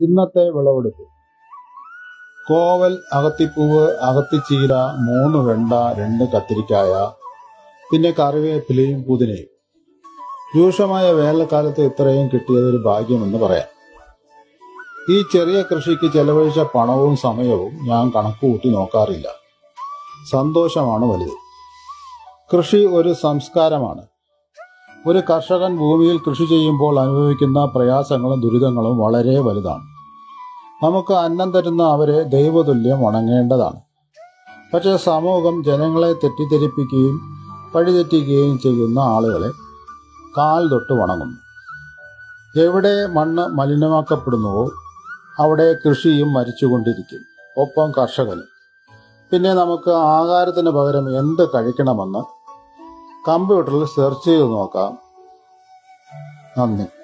ഇന്നത്തെ വിളവെടുപ്പ്. കോവൽ അകത്തിപ്പൂവ് അകത്തിച്ചീര മൂന്ന് വെണ്ട രണ്ട് കത്തിരിക്കായ പിന്നെ കറിവേപ്പിലയും പുതിനയും. രൂക്ഷമായ വേനൽക്കാലത്ത് ഇത്രയും കിട്ടിയതൊരു ഭാഗ്യമെന്ന് പറയാം. ഈ ചെറിയ കൃഷിക്ക് ചെലവഴിച്ച പണവും സമയവും ഞാൻ കണക്കുകൂട്ടി നോക്കാറില്ല. സന്തോഷമാണ് വലുത്. കൃഷി ഒരു സംസ്കാരമാണ്. ഒരു കർഷകൻ ഭൂമിയിൽ കൃഷി ചെയ്യുമ്പോൾ അനുഭവിക്കുന്ന പ്രയാസങ്ങളും ദുരിതങ്ങളും വളരെ വലുതാണ്. നമുക്ക് അന്നം തരുന്ന അവരെ ദൈവതുല്യം വണങ്ങേണ്ടതാണ്. പക്ഷേ സമൂഹം ജനങ്ങളെ തെറ്റിദ്ധരിപ്പിക്കുകയും പഴിതെറ്റിക്കുകയും ചെയ്യുന്ന ആളുകളെ കാൽ തൊട്ട് വണങ്ങുന്നു. എവിടെ മണ്ണ് മലിനമാക്കപ്പെടുന്നുവോ അവിടെ കൃഷിയും മരിച്ചുകൊണ്ടിരിക്കും. ഒപ്പം കർഷകനും. പിന്നെ നമുക്ക് ആഹാരത്തിന് പകരം എന്ത് കഴിക്കണമെന്ന് കമ്പ്യൂട്ടറിൽ സെർച്ച് ചെയ്ത് നോക്കാം. നന്ദി.